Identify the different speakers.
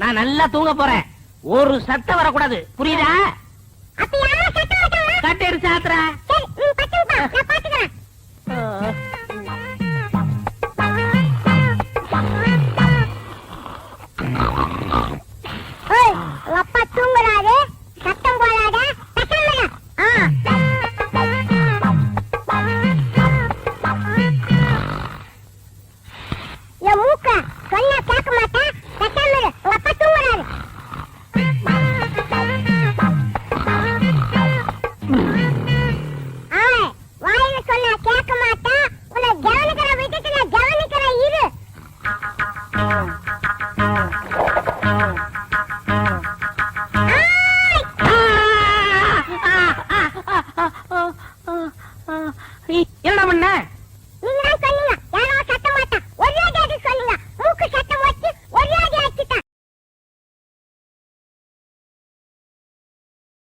Speaker 1: நான் நல்லா தூங்க போறேன். ஒரு சத்தம் வரக்கூடாது. புரியுதா?
Speaker 2: அப்ப யாரோ சத்தம்
Speaker 1: சாத்திர
Speaker 2: அப்பா தூங்குறாரு சத்தம் போடாத என் மூக்க சொன்னா கேட்க மாட்டேன். என்னடா பண்ண?